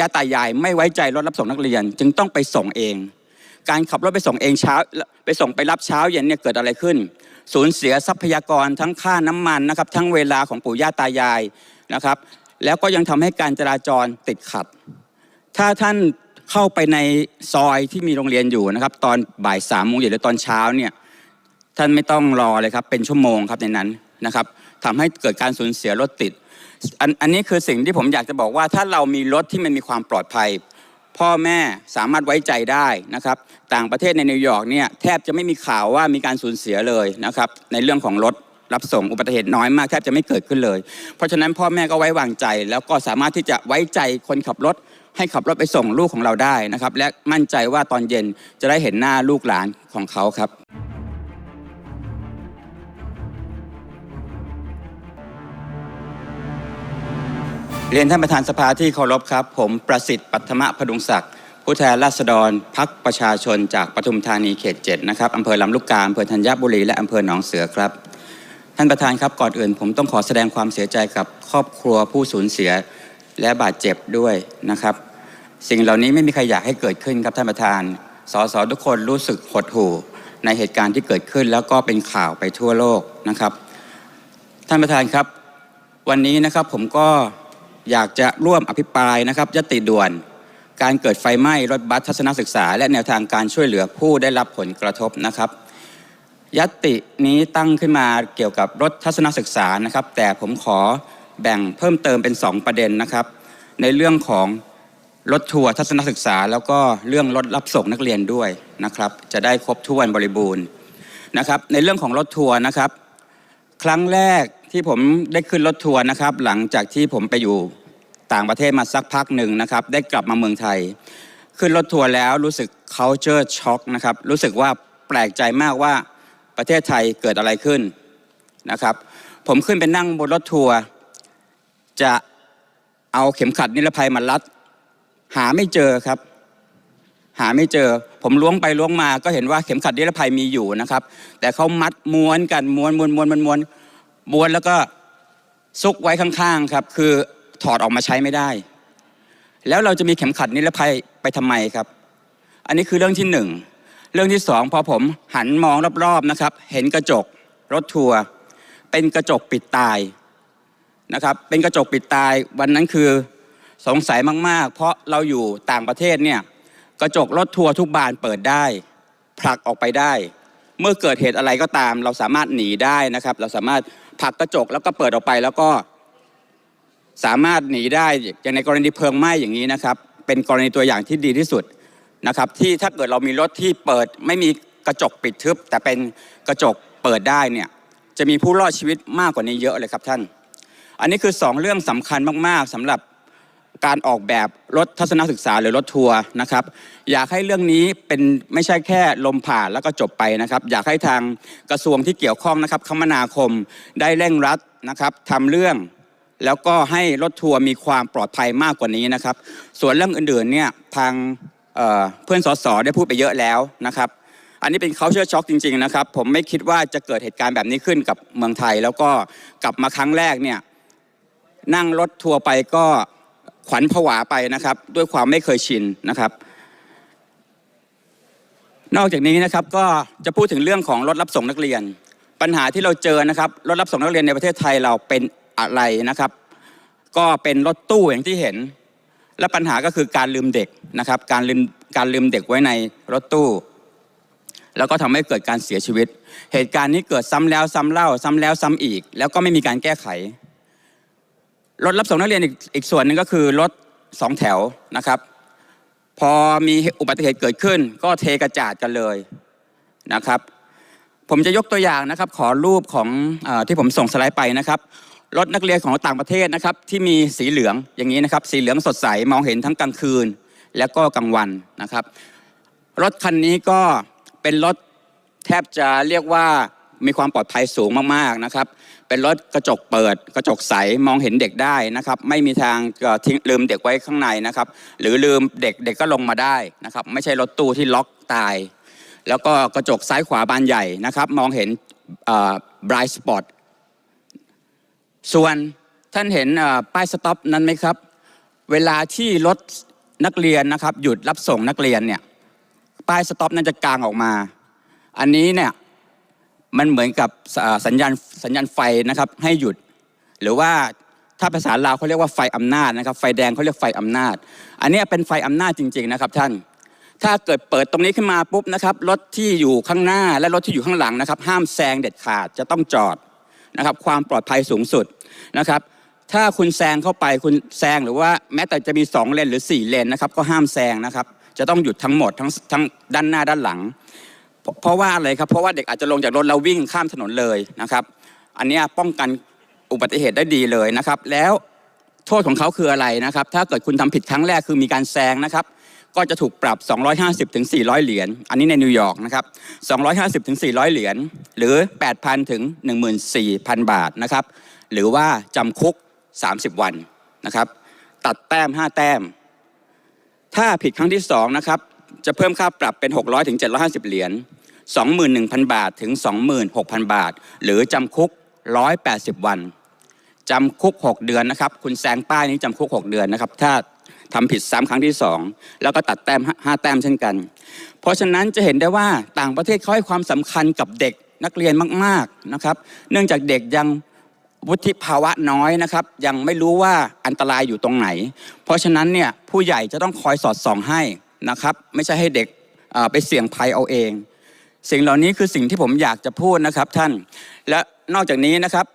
ย่าตายาย ไม่ไว้ใจรถรับส่งนักเรียน จึงต้องไปส่งเอง การขับรถไปส่งเองเช้า ไปส่งไปรับเช้าเย็นเนี่ยเกิดอะไรขึ้น สูญเสียทรัพยากรทั้งค่าน้ำมันนะครับ ทั้งเวลาของปู่ย่าตายายนะครับ แล้วก็ยังทำให้การจราจรติดขัด ถ้าท่านเข้าไปในซอยที่มีโรงเรียนอยู่นะครับ ตอนบ่ายสามโมงเย็นหรือตอนเช้าเนี่ยท่านไม่ต้องรอเลยครับเป็นชั่วโมงครับในนั้นนะครับทำให้เกิดการสูญเสียรถติด อันอันนี้คือสิ่งที่ผมอยากจะบอกว่า ถ้าเรามีรถที่มันมีความปลอดภัย พ่อแม่สามารถไว้ใจได้นะครับ ต่างประเทศในนิวยอร์กเนี่ยแทบจะไม่มีข่าวว่ามีการสูญเสียเลยนะครับ ในเรื่องของรถรับส่งอุบัติเหตุน้อยมากแทบจะไม่เกิดขึ้นเลย เพราะฉะนั้นพ่อแม่ก็ไว้วางใจ แล้วก็สามารถที่จะไว้ใจคนขับรถ ให้ขับรถไปส่งลูกของเราได้นะครับ และมั่นใจว่าตอนเย็นจะได้เห็นหน้าลูกหลานของเขาครับ เรียนท่านประธานสภาที่เคารพครับ ผมประสิทธิ์ปัทมะพดุงศักดิ์ผู้แทนราษฎรพักประชาชนจากปทุมธานีเขตเจ็ดนะครับอำเภอลำลูกกาอำเภอธัญบุรีและอำเภอหนองเสือครับ ท่านประธานครับก่อนอื่น ผมต้องขอแสดงความเสียใจกับครอบครัวผู้สูญเสียและบาดเจ็บด้วยนะครับ สิ่งเหล่านี้ไม่มีใครอยากให้เกิดขึ้นครับท่านประธานสสทุกคนรู้สึกหดหู่ในเหตุการณ์ที่เกิดขึ้นแล้วก็เป็นข่าวไปทั่วโลกนะครับ ท่านประธานครับ วันนี้นะครับผมก็ อยากจะร่วมอภิปรายนะครับยติด่วน การเกิดไฟไหม้รถบัสทัศนศึกษา และแนวทางการช่วยเหลือผู้ได้รับผลกระทบนะครับยตินี้ตั้งขึ้นมาเกี่ยวกับรถทัศนศึกษานะครับ แต่ผมขอแบ่งเพิ่มเติมเป็น 2 ประเด็นนะครับ ในเรื่องของรถทัวร์ทัศนศึกษา แล้วก็เรื่องรถรับส่งนักเรียนด้วยนะครับ จะได้ครบถ้วนบริบูรณ์นะครับ ในเรื่องของรถทัวร์นะครับ ครั้งแรก ที่ผมได้ขึ้นรถทัวร์นะครับ หลังจากที่ผมไปอยู่ต่างประเทศมาสักพักหนึ่งนะครับ ได้กลับมาเมืองไทย ขึ้นรถทัวร์แล้วรู้สึก culture shock นะครับ รู้สึกว่าแปลกใจมากว่าประเทศไทยเกิดอะไรขึ้นนะครับ ผมขึ้นไปนั่งบนรถทัวร์จะเอาเข็มขัดนิรภัยมารัด หาไม่เจอครับ หาไม่เจอ ผมล้วงไปล้วงมาก็เห็นว่าเข็มขัดนิรภัยมีอยู่นะครับ แต่เขามัดม้วนกันม้วนม้วนม้วนม้วนม้วน ม้วนแล้วก็ซุกไว้ข้างๆครับ คือถอดออกมาใช้ไม่ได้ แล้วเราจะมีเข็มขัดนิรภัยไปทำไมครับ อันนี้คือเรื่องที่หนึ่งเรื่องที่สองพอผมหันมองรอบๆนะครับ เห็นกระจกรถทัวร์เป็นกระจกปิดตายนะครับ เป็นกระจกปิดตาย วันนั้นคือสงสัยมากๆ เพราะเราอยู่ต่างประเทศเนี่ยกระจกรถทัวร์ทุกบานเปิดได้ ผลักออกไปได้ เมื่อเกิดเหตุอะไรก็ตาม เราสามารถหนีได้นะครับ เราสามารถ ผลักกระจกแล้วก็เปิดออกไปแล้วก็สามารถหนีได้อย่างในกรณีเพลิงไหม้อย่างนี้นะครับ เป็นกรณีตัวอย่างที่ดีที่สุดนะครับ ที่ถ้าเกิดเรามีรถที่เปิดไม่มีกระจกปิดทึบ แต่เป็นกระจกเปิดได้เนี่ยจะมีผู้รอดชีวิตมากกว่านี้เยอะเลยครับท่าน อันนี้คือสองเรื่องสำคัญมากๆสำหรับ การออกแบบรถทัศนศึกษาหรือรถทัวร์นะครับ อยากให้เรื่องนี้เป็นไม่ใช่แค่ลมผ่านแล้วก็จบไปนะครับ อยากให้ทางกระทรวงที่เกี่ยวข้องนะครับคมนาคมได้เร่งรัดนะครับทำเรื่องแล้วก็ให้รถทัวร์มีความปลอดภัยมากกว่านี้นะครับ ส่วนเรื่องอื่นๆเนี่ยทางเเพื่อนสสได้พูดไปเยอะแล้วนะครับ อันนี้เป็นเขาเชื่อช็อกจริง ๆนะครับ ผมไม่คิดว่าจะเกิดเหตุการณ์แบบนี้ขึ้นกับเมืองไทย แล้วก็กลับมาครั้งแรกเนี่ยนั่งรถทัวร์ไปก็ ขวัญผวาไปนะครับด้วยความไม่เคยชินนะครับ นอกจากนี้นะครับก็จะพูดถึงเรื่องของรถรับส่งนักเรียน ปัญหาที่เราเจอนะครับรถรับส่งนักเรียนในประเทศไทยเราเป็นอะไรนะครับ ก็เป็นรถตู้อย่างที่เห็น และปัญหาก็คือการลืมเด็กนะครับ การลืมการลืมเด็กไว้ในรถตู้ แล้วก็ทำให้เกิดการเสียชีวิต เหตุการณ์นี้เกิดซ้ำแล้วซ้ำเล่า ซ้ำแล้วซ้ำอีก แล้วก็ไม่มีการแก้ไข รถรับส่งนักเรียนอีกอีกส่วนหนึ่งก็คือรถสองแถวนะครับ พอมีอุบัติเหตุเกิดขึ้น ก็เทกระจาดกันเลยนะครับ ผมจะยกตัวอย่างนะครับ ขอรูปของอที่ผมส่งสไลด์ไปนะครับรถนักเรียนของต่างประเทศนะครับ ที่มีสีเหลืองอย่างนี้นะครับ สีเหลืองสดใสมองเห็นทั้งกลางคืน และก็กลางวันนะครับ รถคันนี้ก็เป็นรถแทบจะเรียกว่า มีความปลอดภัยสูงมากๆนะครับ เป็นรถกระจกเปิด กระจกใสมองเห็นเด็กได้นะครับ ไม่มีทางทิ้งลืมเด็กไว้ข้างในนะครับ หรือลืมเด็กเด็กก็ลงมาได้นะครับ ไม่ใช่รถตู้ที่ล็อกตาย แล้วก็กระจกซ้ายขวาบานใหญ่นะครับ มองเห็นบรายสปอตส่วนท่านเห็นป้ายสต็อปนั้นไหมครับ เวลาที่รถนักเรียนนะครับ หยุดรับส่งนักเรียนเนี่ยป้ายสต็อปนั้นจะกางออกมา อันนี้เนี่ย มันเหมือนกับสัญญาณสัญญาณไฟนะครับให้หยุด หรือว่าถ้าภาษาลาวเขาเรียกว่าไฟอำนาจนะครับไฟแดงเขาเรียกไฟอำนาจ อันนี้เป็นไฟอำนาจจริง ๆนะครับท่าน ถ้าเกิดเปิดตรงนี้ขึ้นมาปุ๊บนะครับรถที่อยู่ข้างหน้าและรถที่อยู่ข้างหลังนะครับ ห้ามแซงเด็ดขาดจะต้องจอดนะครับความปลอดภัยสูงสุดนะครับ ถ้าคุณแซงเข้าไปคุณแซงหรือว่าแม้แต่จะมี 2 เลนหรือ 4 เลนนะครับก็ห้ามแซงนะครับจะต้องหยุดทั้งหมดทั้งทั้งด้านหน้าด้านหลัง เพราะว่าอะไรครับเพราะว่าเด็กอาจจะลงจากรถแล้ววิ่งข้ามถนนเลยนะครับ อันนี้ป้องกันอุบัติเหตุได้ดีเลยนะครับ แล้วโทษของเขาคืออะไรนะครับ ถ้าเกิดคุณทำผิดครั้งแรกคือมีการแซงนะครับ ก็จะถูกปรับ 250ถึง400 เหรียญอันนี้ในนิวยอร์กนะครับ250ถึง400 เหรียญหรือ 8,000ถึง14,000 บาทนะครับหรือว่าจำคุก 30 วันนะครับ ตัดแต้ม 5 แต้ม ถ้าผิดครั้งที่2นะครับ จะเพิ่มค่าปรับเป็น 600ถึง750 เหรียญ21,000 บาทถึง 26,000 บาท หรือจำคุก 180 วันจำคุก 6 เดือนนะครับ คุณแซงป้ายนี้จำคุก 6 เดือนนะครับ ถ้าทำผิดซ้ำครั้งที่ 2 แล้วก็ตัดแต้ม 5 แต้มเช่นกัน เพราะฉะนั้นจะเห็นได้ว่าต่างประเทศเขาให้ความสำคัญกับเด็กนักเรียนมากๆนะครับ เนื่องจากเด็กยังวุฒิภาวะน้อยนะครับ ยังไม่รู้ว่าอันตรายอยู่ตรงไหน เพราะฉะนั้นเนี่ยผู้ใหญ่จะต้องคอยสอดส่องให้ นะครับไม่ใช่ให้เด็กไปเสี่ยงภัยเอาเอง สิ่งเหล่านี้คือสิ่งที่ผมอยากจะพูดนะครับท่าน และนอกจากนี้นะครับ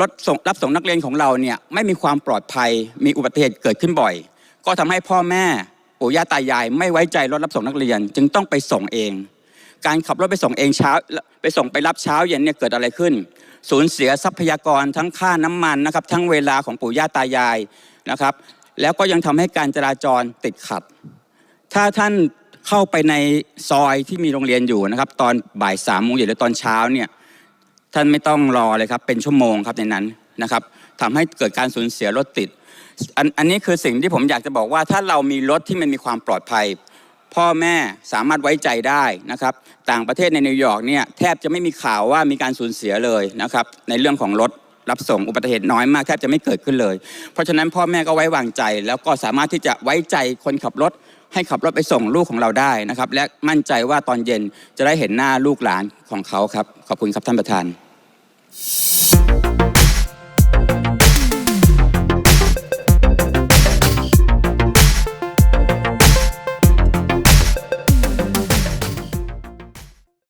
รถส่งรับส่งนักเรียนของเราเนี่ยไม่มีความปลอดภัยมีอุบัติเหตุเกิดขึ้นบ่อย ก็ทำให้พ่อแม่ปู่ย่าตายาย ไม่ไว้ใจรถรับส่งนักเรียน จึงต้องไปส่งเอง การขับรถไปส่งเองเช้า ไปส่งไปรับเช้าเย็นเนี่ยเกิดอะไรขึ้น สูญเสียทรัพยากรทั้งค่าน้ำมันนะครับทั้งเวลาของปู่ย่าตายายนะครับ แล้วก็ยังทำให้การจราจรติดขัด ถ้าท่านเข้าไปในซอยที่มีโรงเรียนอยู่นะครับ ตอนบ่ายสามโมงเย็นหรือตอนเช้าเนี่ยท่านไม่ต้องรอเลยครับเป็นชั่วโมงครับในนั้นนะครับทำให้เกิดการสูญเสียรถติดอันอันนี้คือสิ่งที่ผมอยากจะบอกว่า ถ้าเรามีรถที่มันมีความปลอดภัย พ่อแม่สามารถไว้ใจได้นะครับ ต่างประเทศในนิวยอร์กเนี่ยแทบจะไม่มีข่าวว่ามีการสูญเสียเลยนะครับ ในเรื่องของรถรับส่งอุบัติเหตุน้อยมากแทบจะไม่เกิดขึ้นเลย เพราะฉะนั้นพ่อแม่ก็ไว้วางใจ แล้วก็สามารถที่จะไว้ใจคนขับรถ ให้ขับรถไปส่งลูกของเราได้นะครับ และมั่นใจว่าตอนเย็นจะได้เห็นหน้าลูกหลานของเขาครับ ขอบคุณครับท่านประธาน